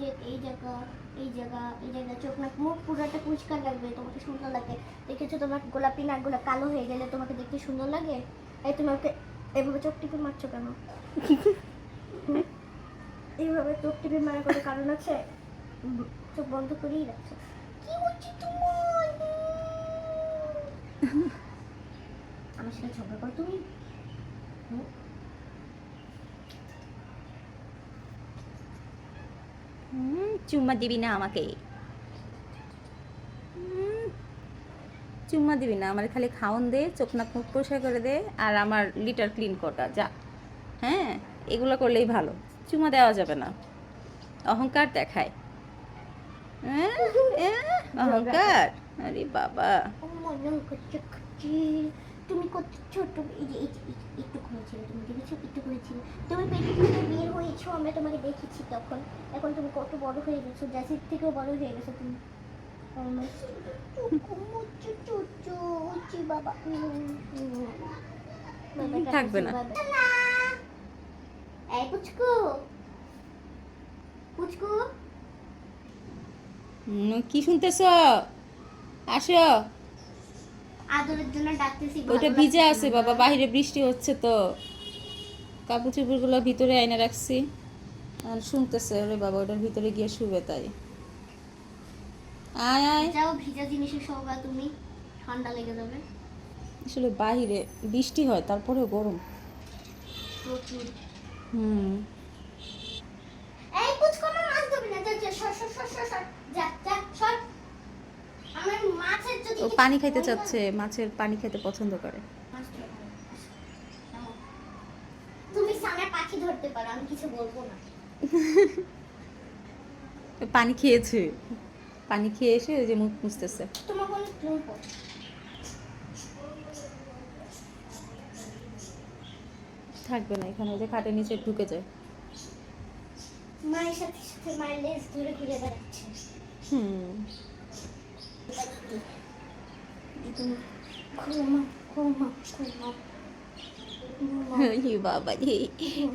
যে এই জায়গা এই জায়গা, এই চোখ পুরোটা লাগবে, তোমাকে সুন্দর লাগে। দেখেছ তোমার গোলাপি কালো হয়ে গেলে তোমাকে দেখতে সুন্দর লাগে? তুমি আমাকে চোখ টিপে মারছো এইভাবে চোখ টিপে মারার কারণ আছে? চোখ বন্ধ করেই আমার সাথে ঝগড়া করো তুমি? হুম, চুম্মা দিবি না আমাকে। চুম্মা দিবি না আমার খালি খাওন দে চোখ নাক মুখ পরিষ্কার করে দে আর আমার লিটার ক্লিন করা যা। হ্যাঁ এগুলো করলেই ভালো চুমা দেওয়া যাবে না। অহংকার দেখায়। হ্যাঁ, অহংকার? আরে বাবা। তুমি কত ছোট? এই যে একটু করেছিলে তুমি দেখেছ? একটু করেছিলে তুমি পেটে থেকে বিয়ে হয়েছো আমরা তোমাকে দেখেছি তখন। এখন তুমি কত বড় হয়ে গেছো জাসির থেকেও বড় হয়ে গেছো তুমি। বাবা। থাকবে না। বাবা। এই পুচকু। পুচকু। কি শুনতেছ? আসো। আদরের জন্য ডাকতেছি ওইটা ভিজে আছে বাবা বাইরে বৃষ্টি হচ্ছে তো। কাপড় চোপড়গুলো ভিতরে আইনে রাখছি। আর শুনতেছে ওরে বাবা ওটার ভিতরে গিয়ে শুবে তাই। আয় আয়। যাও ভিজা জিনিসের সৌগা তুমি। ঠান্ডা লেগে যাবে। আসলে বাইরে বৃষ্টি হয় তারপরেও গরম। প্রচুর। হুম এই পুচকু আমার মাছ ধরবি না যা যা সর সর সর সর সর যা যা সর আমার মাছের যদি ও কিছু পানি খাইতে চাচ্ছে মাছের পানি খেতে পছন্দ করে। তুমি সামনে পাখি ধরতে পারো আমি কিছু বলব না। পানি খেয়েছে। পানি খেয়ে এসে ওই যে মুখ মুছতেছে। তোমার কোনো ক্লু থাকবে না এখানে ওই যে খাটের নিচে ঢুকে যায়। মায়ের সাথে সাথে মায়ের লেজ ধরে ঘুরে বেড়াচ্ছে। হুম তুমি ঘুমা ঘুমা ঘুমা ঘুমা। এই বাবা রে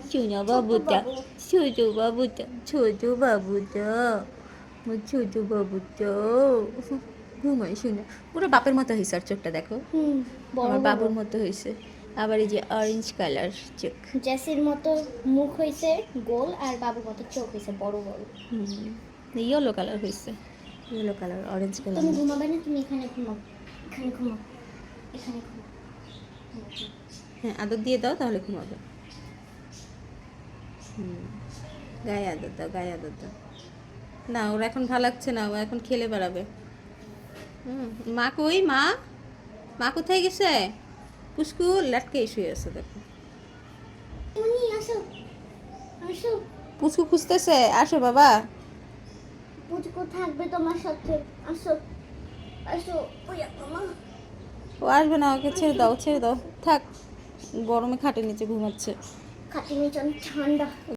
সোনা বাবুটা ছোট বাবুটা ছোট বাবুটা ছোট বাবুটা ঘুমাই শোনা পুরো বাপের মতো হয়েছে আর চোখটা দেখো হুম বড় আমার বাবুর মতো হয়েছে আবার এই যে অরেঞ্জ কালার চোখ জেসির মতো মুখ হয়েছে গোল আর বাবুর মতো চোখ হয়েছে বড় বড় ইয়েলো কালার হয়েছে ইয়েলো কালার অরেঞ্জ কালার তুমি ঘুমাবে না তুমি এখানে ঘুমাও এখানে এখানে হ্যাঁ আদর দিয়ে দাও তাহলে ঘুমাবে। হুম গায়ে আদর দাও গায়ে আদর দাও। না ওর এখন ভালো লাগছে না ও এখন খেলে বেড়াবে। হুম মা কই মা? মা কোথায় গেছে? পুষ্কু লাটকে শুয়ে আছে দেখো। তুমি আসো আসো। পুষ্কু খুঁজতেছে আসো বাবা। পুচকু থাকবে তোমার সাথে আসো। ও আসবে না ওকে ছেড়ে দাও ছেড়ে দাও। থাক গরমে খাটের নিচে ঘুমাচ্ছে। খাটের নিচে ঠান্ডা।